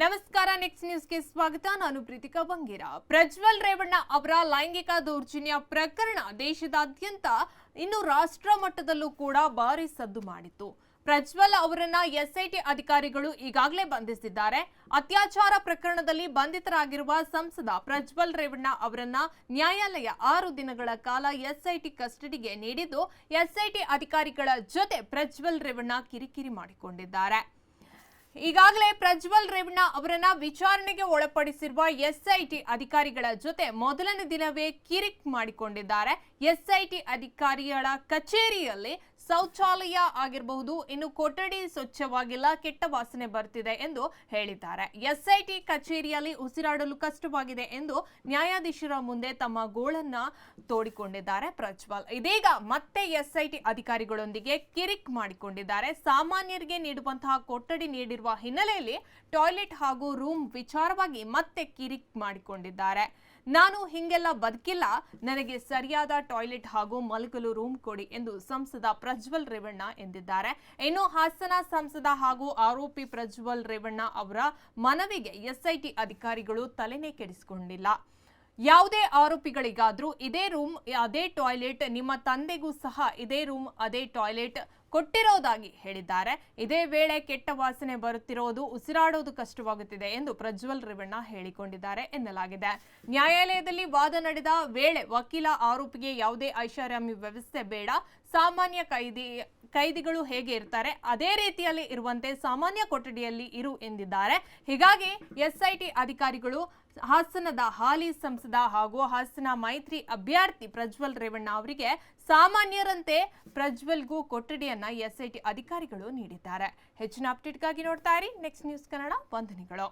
ನಮಸ್ಕಾರ ನೆಕ್ಸ್ಟ್ ನ್ಯೂಸ್ಗೆ ಸ್ವಾಗತ. ನಾನು ಪ್ರೀತಿಕಾ ಬಂಗೇರ. ಪ್ರಜ್ವಲ್ ರೇವಣ್ಣ ಅವರ ಲೈಂಗಿಕ ದೌರ್ಜನ್ಯ ಪ್ರಕರಣ ದೇಶದಾದ್ಯಂತ ಇನ್ನು ರಾಷ್ಟ್ರ ಮಟ್ಟದಲ್ಲೂ ಕೂಡ ಭಾರಿ ಸದ್ದು ಮಾಡಿತ್ತು. ಪ್ರಜ್ವಲ್ ಅವರನ್ನ ಎಸ್ಐಟಿ ಅಧಿಕಾರಿಗಳು ಈಗಾಗಲೇ ಬಂಧಿಸಿದ್ದಾರೆ. ಅತ್ಯಾಚಾರ ಪ್ರಕರಣದಲ್ಲಿ ಬಂಧಿತರಾಗಿರುವ ಸಂಸದ ಪ್ರಜ್ವಲ್ ರೇವಣ್ಣ ಅವರನ್ನ ನ್ಯಾಯಾಲಯ ಆರು ದಿನಗಳ ಕಾಲ ಎಸ್ಐಟಿ ಕಸ್ಟಡಿಗೆ ನೀಡಿದ್ದು, ಎಸ್ಐಟಿ ಅಧಿಕಾರಿಗಳ ಜೊತೆ ಪ್ರಜ್ವಲ್ ರೇವಣ್ಣ ಕಿರಿಕಿರಿ ಮಾಡಿಕೊಂಡಿದ್ದಾರೆ. ಈಗಾಗಲೇ ಪ್ರಜ್ವಲ್ ರೇವಣ್ಣ ಅವರನ್ನ ವಿಚಾರಣೆಗೆ ಒಳಪಡಿಸಿರುವ ಎಸ್ಐಟಿ ಅಧಿಕಾರಿಗಳ ಜೊತೆ ಮೊದಲನೇ ದಿನವೇ ಕಿರಿಕ್ ಮಾಡಿಕೊಂಡಿದ್ದಾರೆ. ಎಸ್ಐಟಿ ಅಧಿಕಾರಿಗಳ ಕಚೇರಿಯಲ್ಲಿ ಶೌಚಾಲಯ ಆಗಿರಬಹುದು, ಇನ್ನು ಕೊಠಡಿ ಸ್ವಚ್ಛವಾಗಿಲ್ಲ, ಕೆಟ್ಟ ವಾಸನೆ ಬರ್ತಿದೆ ಎಂದು ಹೇಳಿದ್ದಾರೆ. ಎಸ್ಐಟಿ ಕಚೇರಿಯಲ್ಲಿ ಉಸಿರಾಡಲು ಕಷ್ಟವಾಗಿದೆ ಎಂದು ನ್ಯಾಯಾಧೀಶರ ಮುಂದೆ ತಮ್ಮ ಗೋಳನ್ನ ತೋಡಿಕೊಂಡಿದ್ದಾರೆ ಪ್ರಜ್ವಲ್. ಇದೀಗ ಮತ್ತೆ ಎಸ್ಐಟಿ ಅಧಿಕಾರಿಗಳೊಂದಿಗೆ ಕಿರಿಕ್ ಮಾಡಿಕೊಂಡಿದ್ದಾರೆ. ಸಾಮಾನ್ಯರಿಗೆ ನೀಡುವಂತಹ ಕೊಠಡಿ ನೀಡಿರುವ ಹಿನ್ನೆಲೆಯಲ್ಲಿ ಟಾಯ್ಲೆಟ್ ಹಾಗೂ ರೂಮ್ ವಿಚಾರವಾಗಿ ಮತ್ತೆ ಕಿರಿಕ್ ಮಾಡಿಕೊಂಡಿದ್ದಾರೆ. ನಾನು ಹಿಂಗೆಲ್ಲ ಬದುಕಿಲ್ಲ, ನನಗೆ ಸರಿಯಾದ ಟಾಯ್ಲೆಟ್ ಹಾಗೂ ಮಲಗಲು ರೂಮ್ ಕೊಡಿ ಎಂದು ಸಂಸದ ಪ್ರಜ್ವಲ್ ರೇವಣ್ಣ ಎಂದಿದ್ದಾರೆ. ಇನ್ನು ಹಾಸನ ಸಂಸದ ಹಾಗೂ ಆರೋಪಿ ಪ್ರಜ್ವಲ್ ರೇವಣ್ಣ ಅವರ ಮನವಿಗೆ ಎಸ್ಐಟಿ ಅಧಿಕಾರಿಗಳು ತಲೆನೇ ಕೆಡಿಸಿಕೊಂಡಿಲ್ಲ. ಯಾವುದೇ ಆರೋಪಿಗಳಿಗಾದ್ರೂ ಇದೇ ರೂಮ್, ಅದೇ ಟಾಯ್ಲೆಟ್ ನಿಮ್ಮ ತಂದೆಗೂ ಸಹ ಇದೇ ರೂಮ್, ಅದೇ ಟಾಯ್ಲೆಟ್ ಕೊಟ್ಟಿರೋದಾಗಿ ಹೇಳಿದ್ದಾರೆ. ಇದೇ ವೇಳೆ ಕೆಟ್ಟ ವಾಸನೆ ಬರುತ್ತಿರೋದು, ಉಸಿರಾಡೋದು ಕಷ್ಟವಾಗುತ್ತಿದೆ ಎಂದು ಪ್ರಜ್ವಲ್ ರೇವಣ್ಣ ಹೇಳಿಕೊಂಡಿದ್ದಾರೆ ಎನ್ನಲಾಗಿದೆ. ನ್ಯಾಯಾಲಯದಲ್ಲಿ ವಾದ ನಡೆದ ವೇಳೆ ವಕೀಲ ಆರೋಪಿಗೆ ಯಾವುದೇ ಐಷಾರಾಮಿ ವ್ಯವಸ್ಥೆ ಬೇಡ. ಸಾಮಾನ್ಯ ಕೈದಿ, ಕೈದಿಗಳು ಹೇಗೆ ಇರ್ತಾರೆ? ಅದೇ ರೀತಿಯಲ್ಲಿ ಇರುವಂತೆ ಸಾಮಾನ್ಯ ಕೊಠಡಿಯಲ್ಲಿ ಇರು ಎಂದಿದ್ದಾರೆ. ಹೀಗಾಗಿ ಎಸ್ಐಟಿ ಅಧಿಕಾರಿಗಳು ಹಾಸನದ ಹಾಲಿ ಸಂಸದ ಹಾಗೂ ಹಾಸನ ಮೈತ್ರಿ ಅಭ್ಯರ್ಥಿ ಪ್ರಜ್ವಲ್ ರೇವಣ್ಣ ಅವರಿಗೆ ಸಾಮಾನ್ಯರಂತೆ ಪ್ರಜ್ವಲ್ಗೂ ಕೊಠಡಿಯನ್ನ ಎಸ್ಐಟಿ ಅಧಿಕಾರಿಗಳು ನೀಡಿದ್ದಾರೆ. ಹೆಚ್ಚಿನ ಅಪ್ಡೇಟ್ಗಾಗಿ ನೋಡ್ತಾ ಇರಿ. ನೆಕ್ಸ್ಟ್ ನ್ಯೂಸ್ ಕನ್ನಡ ವಂದನೆಗಳು.